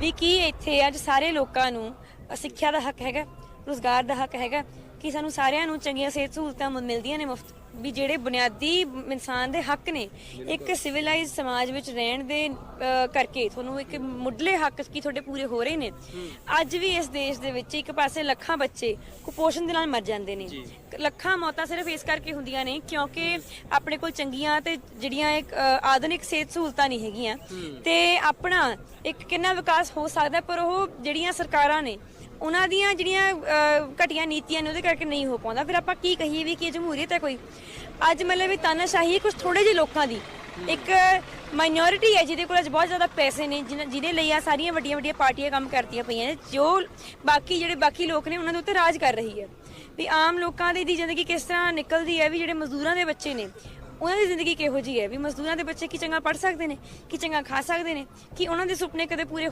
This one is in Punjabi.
ਵੀ ਕੀ ਇੱਥੇ ਅੱਜ ਸਾਰੇ ਲੋਕਾਂ ਨੂੰ ਸਿੱਖਿਆ ਦਾ ਹੱਕ ਹੈਗਾ? ਰੋਜ਼ਗਾਰ ਦਾ ਹੱਕ ਹੈਗਾ ਕਿ ਸਾਨੂੰ ਸਾਰਿਆਂ ਨੂੰ ਚੰਗੀਆਂ ਸਿਹਤ ਸਹੂਲਤਾਂ ਮਿਲਦੀਆਂ ਨੇ ਮੁਫਤ। ਵੀ ਜਿਹੜੇ ਬੁਨਿਆਦੀ ਇਨਸਾਨ ਦੇ ਹੱਕ ਨੇ ਇੱਕ ਸਿਵਲਾਈਜ਼ ਸਮਾਜ ਵਿੱਚ ਰਹਿਣ ਦੇ ਕਰਕੇ ਤੁਹਾਨੂੰ ਇੱਕ ਮੁੱਢਲੇ ਹੱਕ ਕੀ ਤੁਹਾਡੇ ਪੂਰੇ ਹੋ ਰਹੇ ਨੇ। ਅੱਜ ਵੀ ਇਸ ਦੇਸ਼ ਦੇ ਵਿੱਚ ਇੱਕ ਪਾਸੇ ਲੱਖਾਂ ਬੱਚੇ ਕੁਪੋਸ਼ਣ ਦੇ ਨਾਲ ਮਰ ਜਾਂਦੇ ਨੇ। ਲੱਖਾਂ ਮੌਤਾਂ ਸਿਰਫ ਇਸ ਕਰਕੇ ਹੁੰਦੀਆਂ ਨੇ ਕਿਉਂਕਿ ਆਪਣੇ ਕੋਲ ਚੰਗੀਆਂ ਤੇ ਜਿਹੜੀਆਂ ਇੱਕ ਆਧੁਨਿਕ ਸਿਹਤ ਸਹੂਲਤਾਂ ਨਹੀਂ ਹੈਗੀਆਂ ਤੇ ਆਪਣਾ ਇੱਕ ਕਿੰਨਾ ਵਿਕਾਸ ਹੋ ਸਕਦਾ ਪਰ ਉਹ ਜਿਹੜੀਆਂ ਸਰਕਾਰਾਂ ਨੇ ਉਹਨਾਂ ਦੀਆਂ ਜਿਹੜੀਆਂ ਅਹ, ਘਟੀਆਂ ਨੀਤੀਆਂ ਨੇ ਉਹਦੇ ਕਰਕੇ ਨਹੀਂ ਹੋ ਪਾਉਂਦਾ। ਫਿਰ ਆਪਾਂ ਕੀ ਕਹੀਏ ਵੀ ਕਿ ਇਹ ਜਮਹੂਰੀਅਤ ਹੈ ਕੋਈ? ਅੱਜ ਮਤਲਬ ਵੀ ਤਾਨਾਸ਼ਾਹੀ ਕੁਝ ਥੋੜੇ ਜਿਹੇ ਲੋਕਾਂ ਦੀ। ਇੱਕ ਮਾਈਨੋਰਿਟੀ ਹੈ ਜਿਹਦੇ ਕੋਲ ਅੱਜ ਬਹੁਤ ਜ਼ਿਆਦਾ ਪੈਸੇ ਨੇ ਜਿਨ੍ਹਾਂ- ਜਿਹਦੇ ਲਈ ਆ ਸਾਰੀਆਂ ਵੱਡੀਆਂ ਵੱਡੀਆਂ ਪਾਰਟੀਆਂ ਕੰਮ ਕਰਦੀਆਂ ਪਈਆਂ ਨੇ। ਜੋ ਬਾਕੀ ਜਿਹੜੇ ਬਾਕੀ ਲੋਕ ਨੇ ਉਹਨਾਂ ਦੇ ਉੱਤੇ ਰਾਜ ਕਰ ਰਹੀ ਹੈ। ਵੀ ਆਮ ਲੋਕਾਂ ਦੀ ਦੀ ਜ਼ਿੰਦਗੀ ਕਿਸ ਤਰ੍ਹਾਂ ਨਿਕਲਦੀ ਹੈ ਵੀ ਜਿਹੜੇ ਮਜ਼ਦੂਰਾਂ ਦੇ ਬੱਚੇ ਨੇ ਉਹਨਾਂ ਦੀ ਜ਼ਿੰਦਗੀ ਕਿਹੋ ਜੀ ਹੈ? ਵੀ ਮਜ਼ਦੂਰਾਂ ਦੇ ਬੱਚੇ ਕੀ ਚੰਗਾ ਪੜ ਸਕਦੇ ਨੇ ਕੀ ਚੰਗਾ ਖਾ ਸਕਦੇ ਨੇ ਕੀ ਉਹਨਾਂ ਦੇ ਸੁਪਨੇ ਕਦੇ ਪੂਰੇ